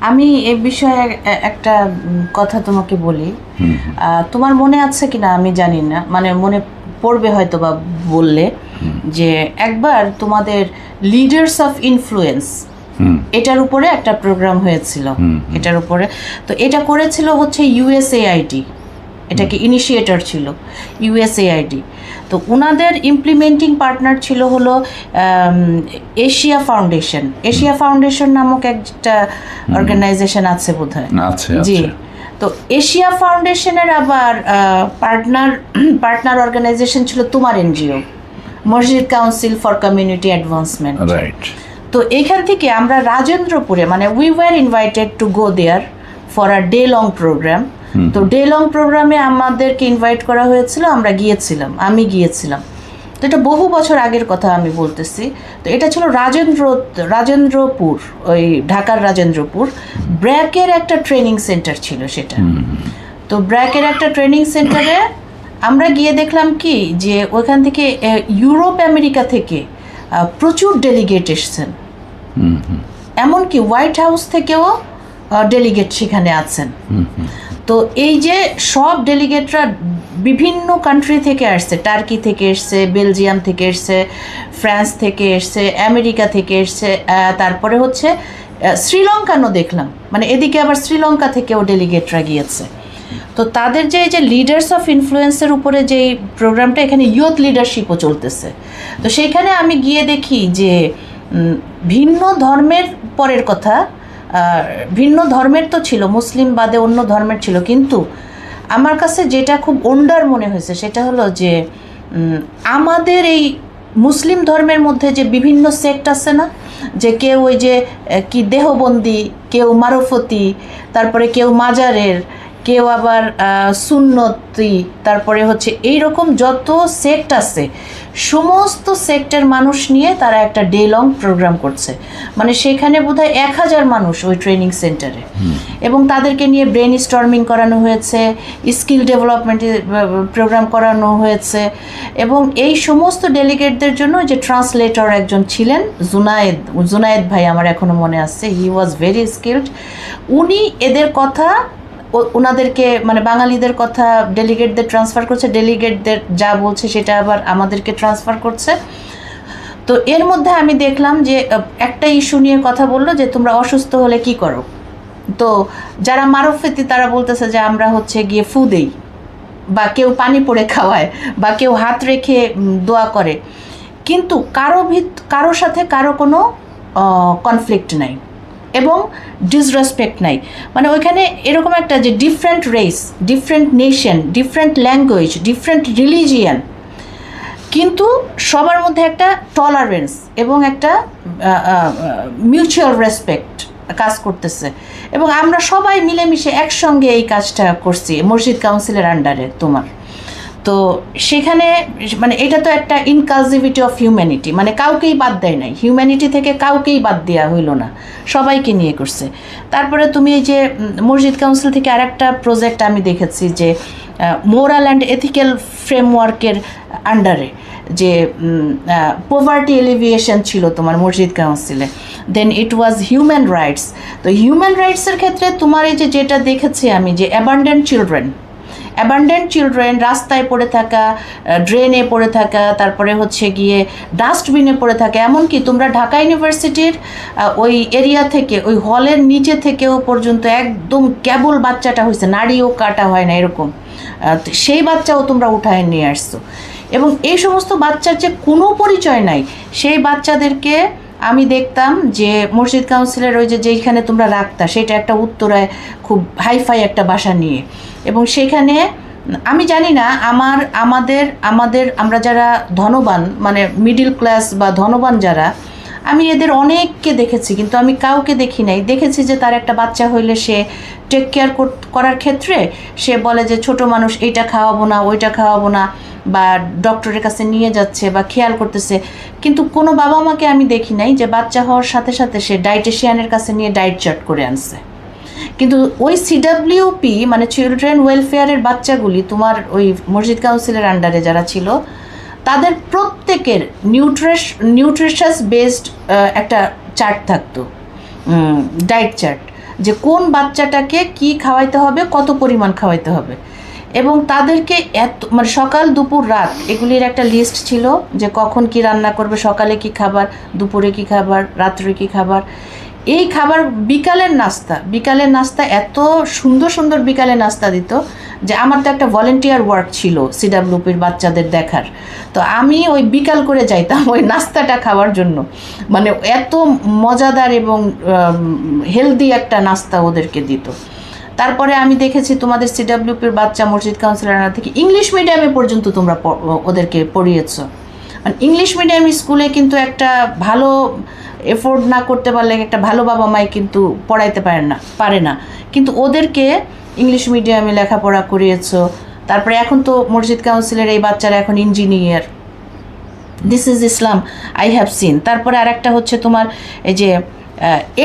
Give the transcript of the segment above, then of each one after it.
আমি এ বিষয়ে একটা কথা তোমাকে বলি। তোমার মনে আছে কিনা আমি জানি না। মানে মনে পড়বে হয়তো বা বললে যে একবার তোমাদের লিডার্স অফ ইনফ্লুয়েন্স এটার উপরে একটা প্রোগ্রাম হয়েছিল। এটার উপরে। তো এটা করেছিল হচ্ছে ইউএসএআইডি এটাকে ইনিশিয়েটর ছিল। ইউএসএআইডি তো ওনাদের ইমপ্লিমেন্টিং পার্টনার ছিল হলো এশিয়া ফাউন্ডেশন এশিয়া ফাউন্ডেশন নামক একটা অর্গানাইজেশন আছে বোধহয়। আছে জি। তো এশিয়া ফাউন্ডেশনের আবার পার্টনার পার্টনার অর্গানাইজেশন ছিল তোমার এনজিও মসজিদ council for community advancement right তো এখান থেকে আমরা রাজেন্দ্রপুরে মানে we were invited to go there for a day long programme তো ডে লং প্রোগ্রামে আমাদেরকে ইনভাইট করা হয়েছিল আমরা গিয়েছিলাম আমি গিয়েছিলাম। তো এটা বহু বছর আগের কথা আমি বলতেছি। তো এটা ছিল রাজেন্দ্র রাজেন্দ্রপুর ওই ঢাকার রাজেন্দ্রপুর। ব্র্যাকের একটা ট্রেনিং সেন্টার ছিল সেটা। তো ব্র্যাকের একটা ট্রেনিং সেন্টারে আমরা গিয়ে দেখলাম কি যে ওইখান থেকে ইউরোপ আমেরিকা থেকে প্রচুর ডেলিগেট এসছেন। এমনকি হোয়াইট হাউস থেকেও ডেলিগেট সেখানে আছেন। তো এই যে সব ডেলিগেটরা বিভিন্ন কান্ট্রি থেকে আসছে টার্কি থেকে এসছে বেলজিয়াম থেকে এসছে ফ্রান্স থেকে এসছে আমেরিকা থেকে এসছে তারপরে হচ্ছে শ্রীলঙ্কানও দেখলাম। মানে এদিকে আবার শ্রীলঙ্কা থেকেও ডেলিগেটরা গিয়েছে। তো তাদের যে এই যে লিডার্স অফ ইনফ্লুয়েন্সের উপরে যে প্রোগ্রামটা এখানে ইয়ুথ লিডারশিপও চলতেছে। তো সেইখানে আমি গিয়ে দেখি যে ভিন্ন ধর্মের পরের কথা ভিন্ন ধর্মের তো ছিল, মুসলিম বাদে অন্য ধর্মের ছিল, কিন্তু আমার কাছে যেটা খুব ওন্ডার মনে হয়েছে সেটা হলো যে আমাদের এই মুসলিম ধর্মের মধ্যে যে বিভিন্ন সেক্ট আছে না, যে কেউ ওই যে কি দেহবন্দি, কেউ মারফতি, তারপরে কেউ মাজারের কেউ আবার সুন্নতি তারপরে হচ্ছে এই রকম যত সেক্ট আছে সমস্ত সেক্টের মানুষ নিয়ে তারা একটা ডে লং প্রোগ্রাম করছে। মানে সেখানে বোধহয় এক হাজার মানুষ ওই ট্রেনিং সেন্টারে এবং তাদেরকে নিয়ে ব্রেন স্টর্মিং করানো হয়েছে স্কিল ডেভেলপমেন্টের প্রোগ্রাম করানো হয়েছে। এবং এই সমস্ত ডেলিগেটদের জন্য যে ট্রান্সলেটর একজন ছিলেন জুনায়েদ জুনায়েদ ভাই আমার এখনও মনে আছে হি ওয়াজ ভেরি স্কিল্ড উনি এদের কথা ওনাদেরকে মানে বাঙালিদের কথা ডেলিগেটদের ট্রান্সফার করছে, ডেলিগেটদের যা বলছে সেটা আবার আমাদেরকে ট্রান্সফার করছে। তো এর মধ্যে আমি দেখলাম যে একটা ইস্যু নিয়ে কথা বলল যে, তোমরা অসুস্থ হলে কি করো? তো যারা মারফেতি, তারা বলতেছে যে, আমরা হচ্ছে গিয়ে ফু দেই বা কেউ পানি পড়ে খাওয়ায় বা কেউ হাত রেখে দোয়া করে। কিন্তু কারও ভিত কারোর সাথে কারও কোনো কনফ্লিক্ট নাই। এবং ডিসরেসপেক্ট নাই। মানে ওইখানে এরকম একটা যে different race different nation different language different religion কিন্তু সবার মধ্যে একটা টলারেন্স এবং একটা মিউচুয়াল রেসপেক্ট কাজ করতেছে। এবং আমরা সবাই মিলেমিশে একসঙ্গে এই কাজটা করছি, মসজিদ কাউন্সিলের আন্ডারে তোমার। তো সেখানে মানে এটা তো একটা ইনকালজিভিটি অফ হিউম্যানিটি মানে কাউকেই বাদ দেয় নাই। হিউম্যানিটি থেকে কাউকেই বাদ দেওয়া হইল না। সবাইকে নিয়ে করছে। তারপরে তুমি এই যে মসজিদ কাউন্সিল থেকে আরেকটা প্রজেক্ট আমি দেখেছি যে মোরাল অ্যান্ড এথিক্যাল ফ্রেমওয়ার্কের আন্ডারে যে পোভার্টি এলিভিয়েশন ছিল তোমার মসজিদ কাউন্সিলে then it was human rights তো হিউম্যান রাইটসের ক্ষেত্রে তোমার এই যে যেটা দেখেছি আমি যে অ্যাবান্ডেন্ট চিলড্রেন অ্যাবান্ডেন্ট চিলড্রেন রাস্তায় পড়ে থাকা ড্রেনে পড়ে থাকা, তারপরে হচ্ছে গিয়ে ডাস্টবিনে পড়ে থাকা, এমনকি তোমরা ঢাকা ইউনিভার্সিটির ওই এরিয়া থেকে, ওই হলের নিচে থেকেও পর্যন্ত একদম কেবল বাচ্চাটা হয়েছে নাড়িও কাটা হয় না এরকম। সেই বাচ্চাও তোমরা উঠায় নিয়ে আসছো। এবং এই সমস্ত বাচ্চার যে কোনো পরিচয় নাই, সেই বাচ্চাদেরকে আমি দেখতাম যে মসজিদ কাউন্সিলের ওই যেইখানে তোমরা রাখতা, সেটা একটা উত্তরায় খুব হাইফাই একটা বাসা নিয়ে। এবং সেখানে, আমি জানি না, আমার, আমাদের আমাদের আমরা যারা ধনবান মানে মিডিল ক্লাস বা ধনবান যারা, আমি এদের অনেককে দেখেছি, কিন্তু আমি কাউকে দেখি নাই। দেখেছি যে তার একটা বাচ্চা হইলে সে টেক কেয়ার করার ক্ষেত্রে সে বলে যে ছোট মানুষ এইটা খাওয়াবো না, ওইটা খাওয়াবো না। বা ডক্টরের কাছে নিয়ে যাচ্ছে বা খেয়াল করতেছে। কিন্তু কোনো বাবা মাকে আমি দেখি নাই যে বাচ্চা হওয়ার সাথে সাথে সে ডায়েটিশিয়ানের কাছে নিয়ে ডায়েট চার্ট করে আনছে। কিন্তু ওই সিডাব্লিউপি মানে চিলড্রেন ওয়েলফেয়ারের বাচ্চাগুলি, তোমার ওই মসজিদ কাউন্সিলের আন্ডারে যারা ছিল, তাদের প্রত্যেকের নিউট্রিশ নিউট্রিশাস বেসড একটা চার্ট থাকতো ডায়েট চার্ট যে কোন বাচ্চাটাকে কি খাওয়াইতে হবে, কত পরিমাণ খাওয়াইতে হবে। এবং তাদেরকে এত মানে সকাল, দুপুর, রাত, এগুলির একটা লিস্ট ছিল যে কখন কি রান্না করবে, সকালে কি খাবার, দুপুরে কি খাবার, রাত্রে কি খাবার। এই খাবার বিকালের নাস্তা বিকালের নাস্তা এত সুন্দর সুন্দর বিকালে নাস্তা দিত যে আমার তো একটা ভলেন্টিয়ার ওয়ার্ক ছিল সিডাব্লিউপির বাচ্চাদের দেখার। তো আমি ওই বিকাল করে যাইতাম ওই নাস্তাটা খাওয়ার জন্য। মানে এত মজাদার এবং হেলদি একটা নাস্তা ওদেরকে দিত। তারপরে আমি দেখেছি তোমাদের সিডাব্লিউপির বাচ্চা মসজিদ কাউন্সিলর থেকে ইংলিশ মিডিয়ামে পর্যন্ত তোমরা ওদেরকে পড়িয়েছো। মানে ইংলিশ মিডিয়াম স্কুলে কিন্তু একটা ভালো এফোর্ড না করতে পারলে একটা ভালো বাবা মাই কিন্তু পড়াইতে পারে না পারে না। কিন্তু ওদেরকে ইংলিশ মিডিয়ামে লেখাপড়া করিয়েছো। তারপরে এখন তো মসজিদ কাউন্সিলের এই বাচ্চারা এখন engineer this is Islam I have seen তারপরে আরেকটা হচ্ছে তোমার এই যে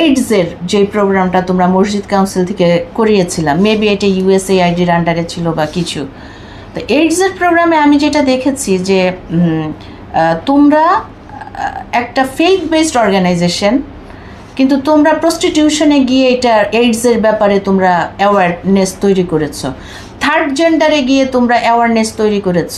এইডসের যে প্রোগ্রামটা তোমরা মসজিদ কাউন্সিল থেকে করিয়েছিলাম মেবি এটা ইউএসএ আইডির আন্ডারে ছিল বা কিছু। তো এইডসের প্রোগ্রামে আমি যেটা দেখেছি যে তোমরা একটা ফেথ বেসড অর্গানাইজেশন কিন্তু তোমরা প্রস্টিটিউশনে গিয়ে এটা এইডসের ব্যাপারে তোমরা অ্যাওয়ারনেস তৈরি করেছ। থার্ড জেন্ডারে গিয়ে তোমরা অ্যাওয়ারনেস তৈরি করেছ।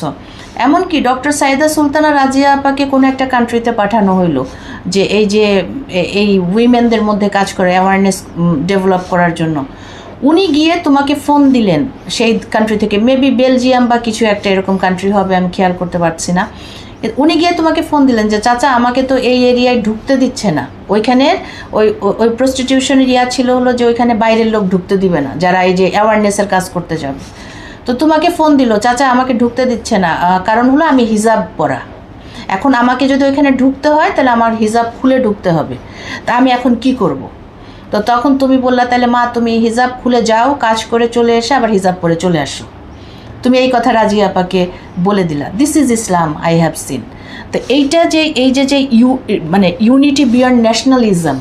এমনকি ডক্টর সাইদা সুলতানা রাজিয়া আপাকে কোনো একটা কান্ট্রিতে পাঠানো হইল যে এই যে এই উইমেনদের মধ্যে কাজ করে অ্যাওয়ারনেস ডেভেলপ করার জন্য। উনি গিয়ে তোমাকে ফোন দিলেন সেই কান্ট্রি থেকে। মেবি বেলজিয়াম বা কিছু একটা এরকম কান্ট্রি হবে, আমি খেয়াল করতে পারছি না। উনি গিয়ে তোমাকে ফোন দিলেন যে, চাচা, আমাকে তো এই এরিয়ায় ঢুকতে দিচ্ছে না। ওইখানে ওই ওই- প্রস্টিটিউশনের ইয়া ছিল হলো যে, ওইখানে বাইরের লোক ঢুকতে দিবে না, যারা এই যে অ্যাওয়ারনেসের কাজ করতে যাবে। তো তোমাকে ফোন দিল, চাচা, আমাকে ঢুকতে দিচ্ছে না। কারণ হলো আমি হিজাব পরা। এখন আমাকে যদি ওইখানে ঢুকতে হয়, তাহলে আমার হিজাব খুলে ঢুকতে হবে। তা আমি এখন কি করব। তো তখন তুমি বললা, তাহলে মা, তুমি হিজাব খুলে যাও, কাজ করে চলে এসে আবার হিজাব পরে চলে আসো। তুমি এই কথা রাজি আপাকে বলে দিলা this is Islam I have seen তো এইটা যে, এই যে যে ইউ মানে ইউনিটি বিয়ন্ড ন্যাশনালিজম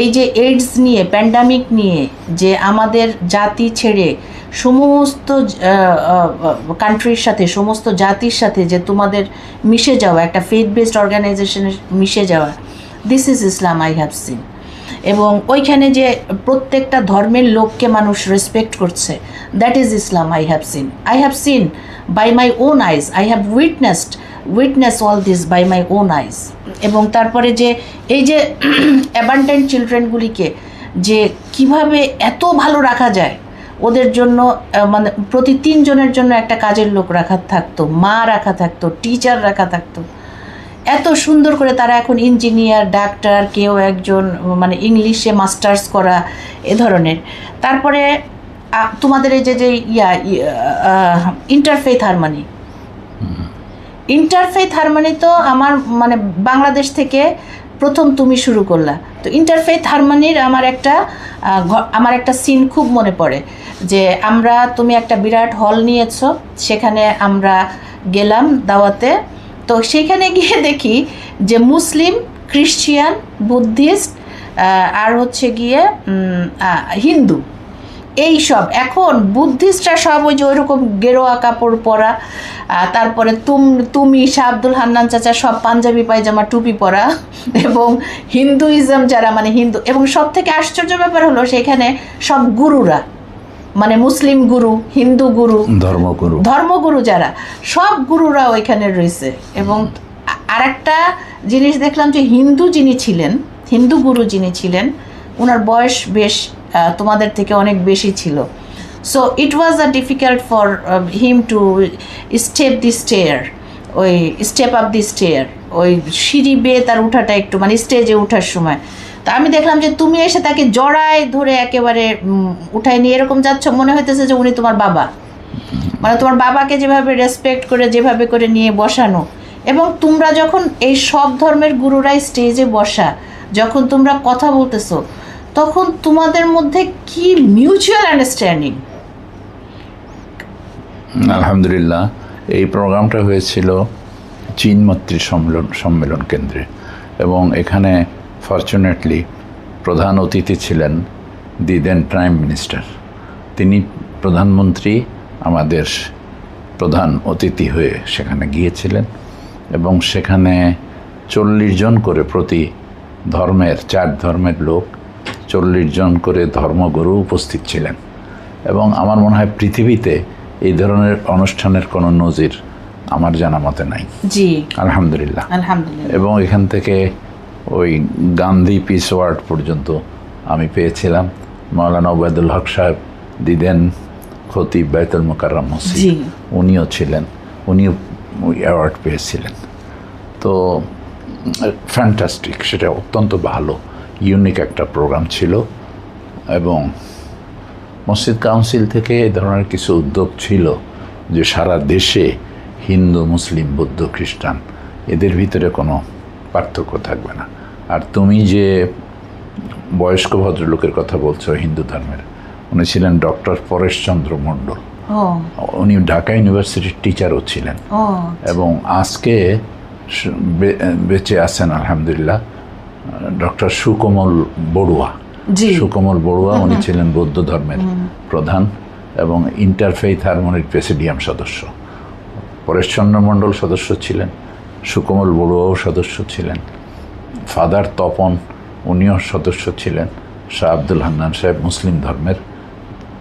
এই যে এইডস নিয়ে প্যান্ডামিক নিয়ে, যে আমাদের জাতি ছেড়ে সমস্ত কান্ট্রির সাথে, সমস্ত জাতির সাথে যে তোমাদের মিশে যাওয়া, একটা ফেথ বেসড অর্গানাইজেশনের মিশে যাওয়া this is Islam I have seen এবং ওইখানে যে প্রত্যেকটা ধর্মের লোককে মানুষ রেসপেক্ট করছে that is Islam I have seen I have seen by my own eyes I have witnessed witness all this by my own eyes এবং তারপরে যে, এই যে অ্যাবান্ডেন্ট চিলড্রেনগুলিকে যে কীভাবে এত ভালো রাখা যায় ওদের জন্য মানে প্রতি তিনজনের জন্য একটা কাজের লোক রাখা থাকতো মা রাখা থাকতো টিচার রাখা থাকতো। এত সুন্দর করে তারা এখন ইঞ্জিনিয়ার ডাক্তার কেউ একজন মানে ইংলিশে মাস্টার্স করা এ ধরনের। তারপরে তোমাদের এই যে যে yeah interfaith harmony interfaith harmony তো আমার মানে বাংলাদেশ থেকে প্রথম তুমি শুরু করলা। তো ইন্টারফেথ হারমানির আমার একটা আমার একটা সিন খুব মনে পড়ে, যে আমরা, তুমি একটা বিরাট হল নিয়েছ, সেখানে আমরা গেলাম দাওয়াতে। তো সেখানে গিয়ে দেখি যে মুসলিম খ্রিশ্চিয়ান বুদ্ধিস্ট আর হচ্ছে গিয়ে হিন্দু। এই সব। এখন বুদ্ধিস্টরা সব ওই যে ওইরকম গেরোয়া কাপড় পরা তারপরে তুম তুমি শাহ আব্দুল হান্নান চাচা সব পাঞ্জাবি পায়জামা টুপি পরা এবং হিন্দুইজম যারা মানে হিন্দু এবং সব থেকে আশ্চর্য ব্যাপার হলো সেখানে সব গুরুরা মানে মুসলিম গুরু হিন্দু গুরু ধর্মগুরু। ধর্মগুরু যারা সব গুরুরা ওইখানে রয়েছে এবং আর একটা জিনিস দেখলাম যে হিন্দু যিনি ছিলেন হিন্দু গুরু যিনি ছিলেন ওনার বয়স বেশ তোমাদের থেকে অনেক বেশি ছিল। So it was a difficult for him to step the stair ওই স্টেপ আপ দি স্টেয়ার ওই সিঁড়ি বেয়ে তার উঠাটা একটু মানে স্টেজে ওঠার সময়। তা আমি দেখলাম যে তুমি এসে তাকে জড়ায় ধরে একেবারে উঠায় নিয়ে এরকম যাচ্ছ, মনে হইতেছে যে উনি তোমার বাবা। মানে তোমার বাবাকে যেভাবে রেসপেক্ট করে, যেভাবে করে নিয়ে বসানো। এবং তোমরা যখন এই সব ধর্মের গুরুরাই স্টেজে বসা, যখন তোমরা কথা বলতেছো তখন তোমাদের মধ্যে কি মিউচুয়াল আন্ডারস্ট্যান্ডিং আলহামদুলিল্লাহ, এই প্রোগ্রামটা হয়েছিল চীন মৈত্রী সম্মেলন সম্মেলন কেন্দ্রে এবং এখানে ফর্চুনেটলি প্রধান অতিথি ছিলেন দি দেন প্রাইম মিনিস্টার। তিনি প্রধানমন্ত্রী, আমাদের প্রধান অতিথি হয়ে সেখানে গিয়েছিলেন এবং সেখানে চল্লিশ জন করে প্রতি ধর্মের, চার ধর্মের লোক চল্লিশ জন করে ধর্মগুরু উপস্থিত ছিলেন। এবং আমার মনে হয় পৃথিবীতে এই ধরনের অনুষ্ঠানের কোনো নজির আমার জানা মতে নাই। জি। আলহামদুলিল্লাহ। আলহামদুলিল্লাহ। এবং এখান থেকে ওই গান্ধী পিস ওয়ার্ড পর্যন্ত আমি পেয়েছিলাম। মাওলানা ওবায়দুল হক সাহেব দিদেন খতিব বাইতুল মোকাররম মসজিদ উনিও ছিলেন উনিও অ্যাওয়ার্ড পেয়েছিলেন। তো ফ্যান্টাস্টিক সেটা অত্যন্ত ভালো। ইউনিক একটা প্রোগ্রাম ছিল এবং মসজিদ কাউন্সিল থেকে এ ধরনের কিছু উদ্যোগ ছিল যে সারা দেশে হিন্দু মুসলিম বৌদ্ধ খ্রিস্টান এদের ভিতরে কোনো পার্থক্য থাকবে না। আর তুমি যে বয়স্ক ভদ্রলোকের কথা বলছো হিন্দু ধর্মের উনি ছিলেন ডক্টর পরেশচন্দ্র মণ্ডল। উনি ঢাকা ইউনিভার্সিটির টিচারও ছিলেন। এবং আজকে বেঁচে আছেন আলহামদুলিল্লাহ। ডক্টর সুকমল বড়ুয়া। সুকমল বড়ুয়া উনি ছিলেন বৌদ্ধ ধর্মের প্রধান এবং ইন্টারফেইথ হারমোনির প্রেসিডিয়াম সদস্য। পরেশচন্দ্র মণ্ডল সদস্য ছিলেন সুকমল বড়ুয়াও সদস্য ছিলেন ফাদার তপন উনিও সদস্য ছিলেন শাহ আব্দুল হান্নান সাহেব মুসলিম ধর্মের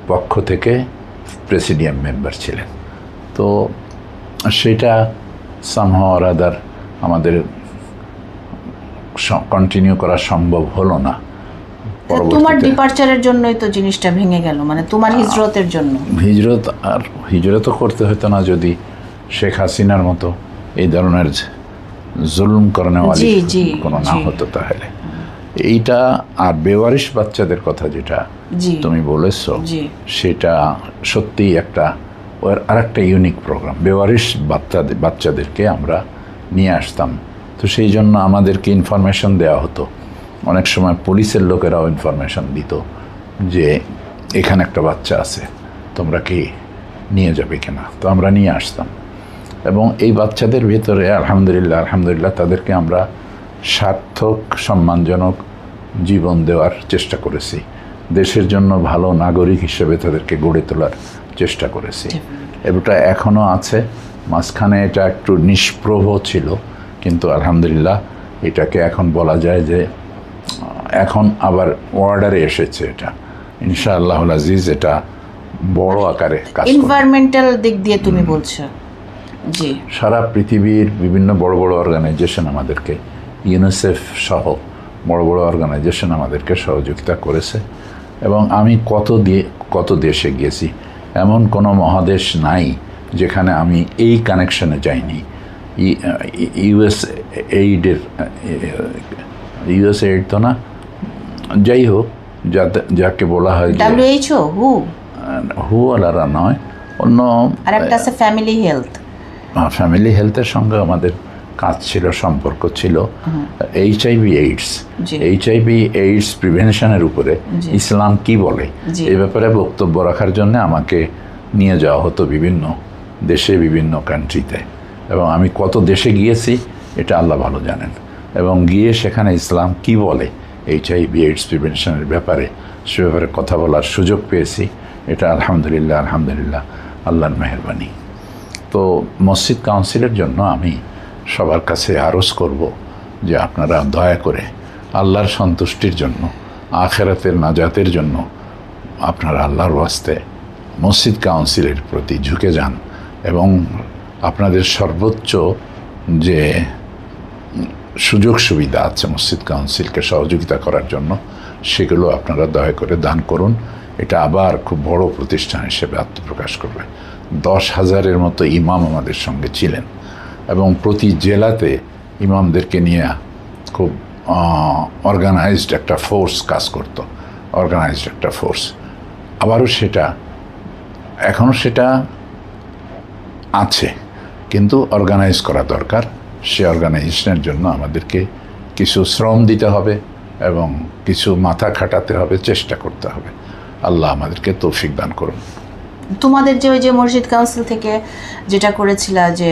পক্ষ থেকে প্রেসিডিয়াম মেম্বার ছিলেন। তো সেটা সামহাও আদার আমাদের কন্টিনিউ করা সম্ভব হলো না। তোমার ডিপার্চারের জন্যই তো জিনিসটা ভেঙে গেল মানে তোমার হিজরতের জন্য। হিজরত আর হিজরতও করতে হতো না যদি শেখ হাসিনার মতো এই ধরনের জুলুম জি, কোনো না হতো তাহলে। এইটা আর বেওয়ারিশ বাচ্চাদের কথা যেটা তুমি বলেছ সেটা সত্যিই একটা ওর আরেকটা ইউনিক প্রোগ্রাম বেওয়ারিশ বাচ্চাদের বাচ্চাদেরকে আমরা নিয়ে আসতাম তো সেই জন্য আমাদেরকে ইনফরমেশন দেওয়া হতো। অনেক সময় পুলিশের লোকেরাও ইনফরমেশন দিত যে এখানে একটা বাচ্চা আছে তোমরা কি নিয়ে যাবে কিনা? তো আমরা নিয়ে আসতাম। এবং এই বাচ্চাদের ভেতরে আলহামদুলিল্লাহ আলহামদুলিল্লাহ তাদেরকে আমরা সার্থক সম্মানজনক জীবন দেওয়ার চেষ্টা করেছি। দেশের জন্য ভালো নাগরিক হিসেবে তাদেরকে গড়ে তোলার চেষ্টা করেছি। এটা এখনও আছে। মাঝখানে এটা একটু নিষ্প্রভ ছিল। কিন্তু আলহামদুলিল্লাহ এটাকে এখন বলা যায় যে এখন আবার অর্ডারে এসেছে এটা। ইনশাআল্লাহ আজিজ এটা বড় আকারে কাজ এনভায়রনমেন্টাল দিক দিয়ে তুমি বলছো। জি। সারা পৃথিবীর বিভিন্ন বড় বড় অর্গানাইজেশন আমাদেরকে ইউনিসেফ সহ বড় বড় অর্গানাইজেশন আমাদেরকে সহযোগিতা করেছে। এবং আমি কত দিয়ে কত দেশে গিয়েছি এমন কোনো মহাদেশ নাই যেখানে আমি এই কানেকশনে যাইনি। ইউএস এইডের ইউএস এইড তো না যাই হোক যাতে যাকে বলা হয় ডাব্লিউএইচও হু হুয়ালারা নয় অন্য আছে ফ্যামিলি হেলথ ফ্যামিলি হেলথের সঙ্গে আমাদের কাজ ছিল সম্পর্ক ছিল এইচ আইভি এইডস জি। এইচ আইভি এইডস প্রিভেনশনের উপরে ইসলাম কি বলে এ ব্যাপারে বক্তব্য রাখার জন্য আমাকে নিয়ে যাওয়া হতো বিভিন্ন দেশে বিভিন্ন কান্ট্রিতে এবং আমি কত দেশে গিয়েছি, এটা আল্লাহ ভালো জানেন। এবং গিয়ে সেখানে ইসলাম কি বলে এইচ আইভি এইডস প্রিভেনশনের ব্যাপারে, সে ব্যাপারে কথা বলার সুযোগ পেয়েছি। এটা আলহামদুলিল্লাহ আলহামদুলিল্লাহ, আল্লাহর মেহরবানি। তো মসজিদ কাউন্সিলের জন্য আমি সবার কাছে আরজ করব যে আপনারা দয়া করে আল্লাহর সন্তুষ্টির জন্য, আখেরাতের নাজাতের জন্য আপনারা আল্লাহর ওয়াস্তে মসজিদ কাউন্সিলের প্রতি ঝুঁকে যান এবং আপনাদের সর্বোচ্চ যে সুযোগ সুবিধা আছে মসজিদ কাউন্সিলকে সহযোগিতা করার জন্য, সেগুলো আপনারা দয়া করে দান করুন। এটা আবার খুব বড় প্রতিষ্ঠান হিসেবে আত্মপ্রকাশ করবে। দশ হাজারের মতো ইমাম আমাদের সঙ্গে ছিলেন এবং প্রতি জেলাতে ইমামদেরকে নিয়ে খুব অর্গানাইজড একটা ফোর্স কাজ করতো। অর্গানাইজড একটা ফোর্স আবারও সেটা, এখনও সেটা আছে। কিন্তু অর্গানাইজ করা দরকার। সে অর্গানাইজেশনের জন্য আমাদেরকে কিছু শ্রম দিতে হবে এবং কিছু মাথা খাটাতে হবে চেষ্টা করতে হবে। আল্লাহ আমাদেরকে তৌফিক দান করুন। তোমাদের যে ওই যে মসজিদ কাউন্সিল থেকে যেটা করেছিল যে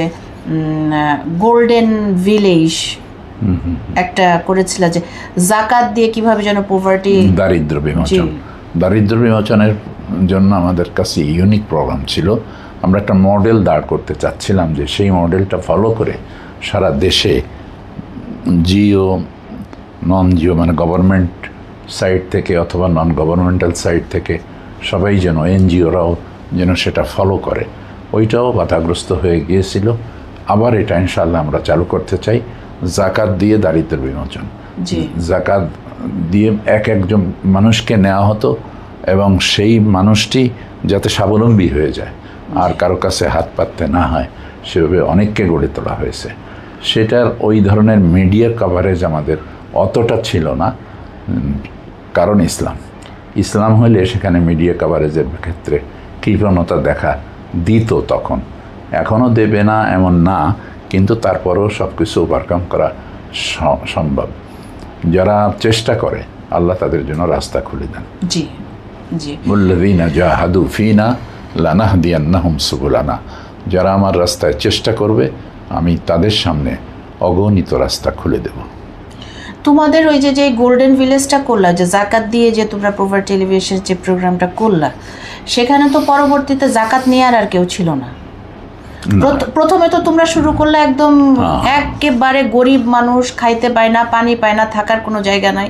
গোল্ডেন ভিলেজ একটা করেছিল যে জাকাত দিয়ে কীভাবে যেন পোভার্টি দারিদ্র বিমোচন। দারিদ্র বিমোচনের জন্য আমাদের কাছে ইউনিক প্রোগ্রাম ছিল। আমরা একটা মডেল দাঁড় করতে চাচ্ছিলাম যে সেই মডেলটা ফলো করে সারা দেশে জিও নন জিও মানে গভর্নমেন্ট সাইড থেকে অথবা নন গভর্নমেন্টাল সাইড থেকে সবাই যেন এনজিওরাও যেন সেটা ফলো করে। ওইটাও বাধাগ্রস্ত হয়ে গিয়েছিল। আবার এটা ইনশাল্লাহ আমরা চালু করতে চাই। জাকাত দিয়ে দারিদ্র বিমোচন। জি। জাকাত দিয়ে এক একজন মানুষকে নেওয়া হতো এবং সেই মানুষটি যাতে স্বাবলম্বী হয়ে যায়। আর কারও কাছে হাত পাততে না হয় সেভাবে অনেককে গড়ে তোলা হয়েছে। সেটার ওই ধরনের মিডিয়া কভারেজ আমাদের অতটা ছিল না কারণ ইসলাম। ইসলাম হলে সেখানে মিডিয়া কভারেজের ক্ষেত্রে কৃপণতা দেখা দিত তখন। এখনও দেবে না এমন না কিন্তু তারপরেও সব কিছু ওভারকাম করা সম্ভব। যারা চেষ্টা করে আল্লাহ তাদের জন্য রাস্তা খুলে দেন। জি জি। মুল্লাদিনা জাহাদু ফিনা লানাহদিয়ান্নাহুম সুবুলানা। যারা আমার রাস্তায় চেষ্টা করবে, আমি তাদের সামনে অগণিত রাস্তা খুলে দেব। তোমাদের ওই যে যে গোল্ডেন ভিলেজটা করলা, যে জাকাত দিয়ে যে তোমরা প্রভার টেলিভিশন যে প্রোগ্রামটা করলা, সেখানে তো পরবর্তীতে জাকাত নেওয়ার আর কেউ ছিল না। প্রথমে তো তোমরা শুরু করলে একদম হ্যাঁ। একেবারে গরিব মানুষ খাইতে পায় না পানি পায় না থাকার কোনো জায়গা নাই।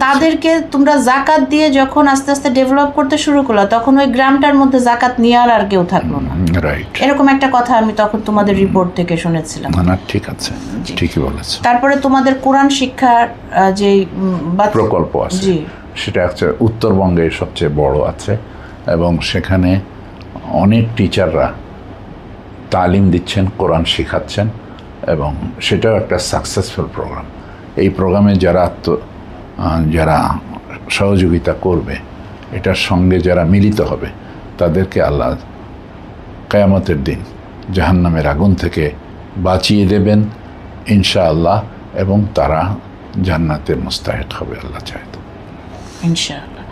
তাদেরকে তোমরা জাকাত দিয়ে যখন আস্তে আস্তে ডেভেলপ করতে শুরু করল তখন ওই গ্রামটার মধ্যে জাকাত নেওয়ার আর কেউ থাকল না। এরকম একটা কথা আমি তখন তোমাদের রিপোর্ট থেকে শুনেছিলাম। না ঠিক আছে। ঠিকই বলেছ। তারপরে তোমাদের কোরআন শিক্ষার যে প্রকল্প আছে। সেটা হচ্ছে উত্তরবঙ্গে সবচেয়ে বড় আছে এবং সেখানে অনেক টিচাররা তালিম দিচ্ছেন, কোরআন শেখাচ্ছেন এবং সেটাও একটা সাকসেসফুল প্রোগ্রাম এই প্রোগ্রামে যারা যারা সহযোগিতা করবে, এটার সঙ্গে যারা মিলিত হবে, তাদেরকে আল্লাহ কেয়ামতের দিন জাহান্নামের আগুন থেকে বাঁচিয়ে দেবেন, ইনশাআল্লাহ, এবং তারা জান্নাতের মুস্তাহেদ হবে আল্লাহ চায় ইনশাআল্লাহ।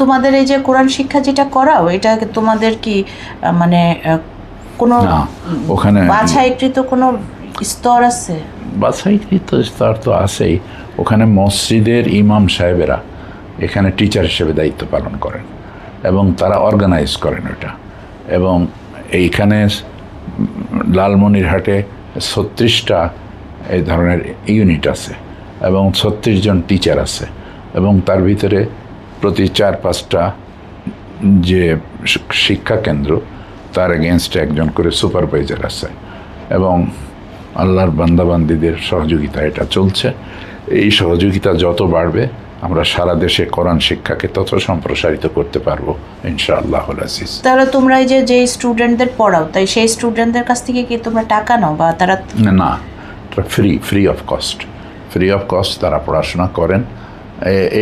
তোমাদের এই যে কোরআন শিক্ষা যেটা করাও, এটা তোমাদের কি মানে কোনো না ওখানে বাছাইকৃত কোনো স্তর আছে? বাছাইকৃত স্তর তো আছেই। ওখানে মসজিদের ইমাম সাহেবেরা এখানে টিচার হিসেবে দায়িত্ব পালন করেন এবং তারা অর্গানাইজ করেন ওটা। এবং এইখানে লালমনিরহাটে ছত্রিশটা এই ধরনের ইউনিট আছে এবং ছত্রিশ জন টিচার আছে এবং তার ভিতরে প্রতি চার পাঁচটা যে শিক্ষা কেন্দ্র তার এগেনস্টে একজন করে সুপারভাইজার আছে। এবং আল্লাহর বান্দাবান্দিদের সহযোগিতা এটা চলছে। এই সহযোগিতা যত বাড়বে আমরা সারা দেশে কোরআন শিক্ষাকে তত সম্প্রসারিত করতে পারব ইনশাআল্লাহ আজিজ। তাহলে তোমরা এই যে যে স্টুডেন্টদের পড়াও তাই সেই স্টুডেন্টদের কাছ থেকে কি তোমরা টাকা নাও বা তারা না free free of cost free of cost তারা পড়াশোনা করেন।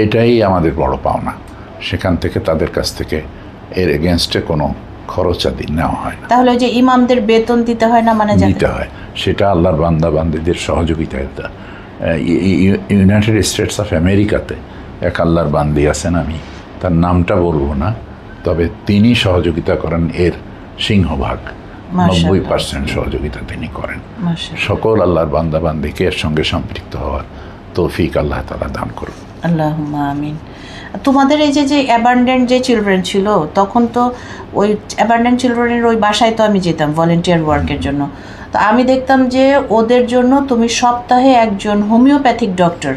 এটাই আমাদের বড় পাওনা। সেখান থেকে তাদের কাছ থেকে এর এগেনস্টে কোনো খরচাদি নেওয়া হয় না। তাহলে যে ইমামদের বেতন দিতে হয় না মানে দিতে হয়। সেটা আল্লাহর বান্দা বান্দিদের ইউ- ইউনাইটেড স্টেটস অফ আমেরিকাতে এক আল্লাহর বান্দি আছেন আমি। তার নামটা বলব না তবে তিনি সহযোগিতা করেন এর সিংহভাগ। নব্বই পার্সেন্ট সহযোগিতা তিনি করেন। সকল আল্লাহর বান্দা বান্দিকে এর সঙ্গে সম্পৃক্ত হওয়ার তৌফিক আল্লাহ তালা দান করুন। আল্লাহুম্মা আমিন। তোমাদের এই যে যে অ্যাবান্ডেন্ট যে চিলড্রেন ছিল তখন তো ওই অ্যাবান্ডেন্ট চিলড্রেনের ওই বাসায় তো আমি যেতাম ভলেন্টিয়ার ওয়ার্কের জন্য। তো আমি দেখতাম যে ওদের জন্য তুমি সপ্তাহে একজন হোমিওপ্যাথিক ডক্টর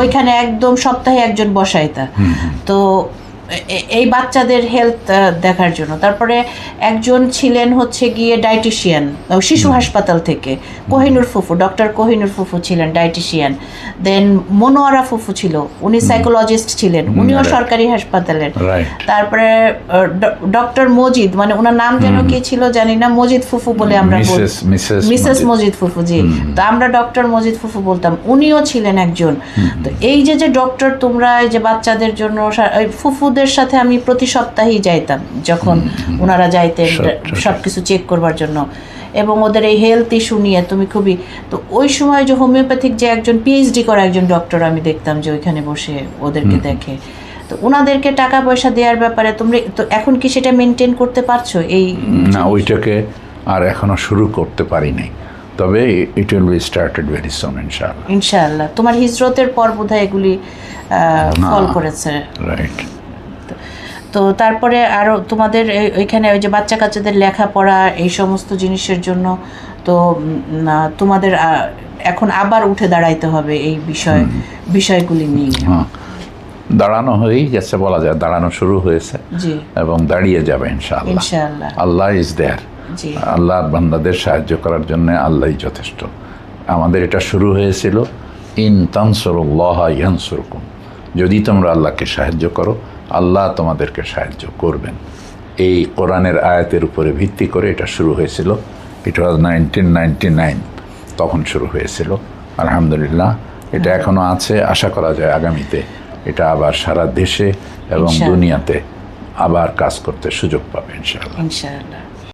ওইখানে একদম সপ্তাহে একজন বসাইতা। তো এই বাচ্চাদের হেলথ দেখার জন্য। তারপরে একজন ছিলেন হচ্ছে গিয়ে ডায়েটিশিয়ান শিশু হাসপাতাল থেকে। কোহিনুর ফুফু ডক্টর কোহিনুর ফুফু ছিলেন ডায়েটিশিয়ান দেন মনোয়ারা ফুফু ছিল উনি সাইকোলজিস্ট ছিলেন উনিও সরকারি হাসপাতালের। তারপরে ডক্টর মজিদ মানে ওনার নাম যেন কি ছিল জানি না মজিদ ফুফু বলে আমরা বল- মিসেস মজিদ। ফুফু জি। তো আমরা ডক্টর মজিদ ফুফু বলতাম উনিও ছিলেন একজন। তো এই যে যে ডক্টর তোমরা এই যে বাচ্চাদের জন্য সা- ফুফুদের সাথে আমি প্রতি সপ্তাহেই যাইতাম যখন ওনারা যাইতেন সব- কিছু চেক করবার জন্য। এবং ওদের এই হেলথ ইস্যু নিয়ে তুমি খুবই তো ওই সময় যে হোমিওপ্যাথিক যে একজন পিএইচডি করা একজন ডক্টর আমি দেখতাম যে ওইখানে বসে ওদেরকে দেখে। তো ওনাদেরকে টাকা পয়সা দেওয়ার ব্যাপারে তোমরা তো এখন কি সেটা মেনটেন করতে পারছ এই না ওইটাকে আর এখনও শুরু করতে পারি নাই। তবে it will be started very soon ইনশাআল্লাহ। ইনশাআল্লাহ। তোমার হিজরতের পর বোধহয় এগুলি ফল করেছে। রাইট তো তারপরে আরও তোমাদের ওইখানে ওই যে বাচ্চা কাচ্চাদের লেখাপড়া এই সমস্ত জিনিসের জন্য তো তোমাদের এখন আবার উঠে দাঁড়াইতে হবে এই বিষয় বিষয়গুলি নিয়ে। হ্যাঁ। দাঁড়ানো হয়েই গেছে বলা যায় দাঁড়ানো শুরু হয়েছে এবং দাঁড়িয়ে যাবে ইনশাআল্লাহ। আল্লাহ ইজ দেয়ার জি। আল্লাহ বান্দাদের সাহায্য করার জন্য আল্লাহই যথেষ্ট। আমাদের এটা শুরু হয়েছিল ইন তানসরুল্লাহ ইয়ানসুরকুম। যদি তোমরা আল্লাহকে সাহায্য করো আল্লাহ তোমাদেরকে সাহায্য করবেন। এই কোরআনের আয়াতের উপরে ভিত্তি করে এটা শুরু হয়েছিল। It was nineteen ninety nine তখন শুরু হয়েছিল। আলহামদুলিল্লাহ এটা এখনও আছে। আশা করা যায় আগামীতে এটা আবার সারা দেশে এবং দুনিয়াতে আবার কাজ করতে সুযোগ পাবে ইনশাআল্লাহ। ইনশাআল্লাহ।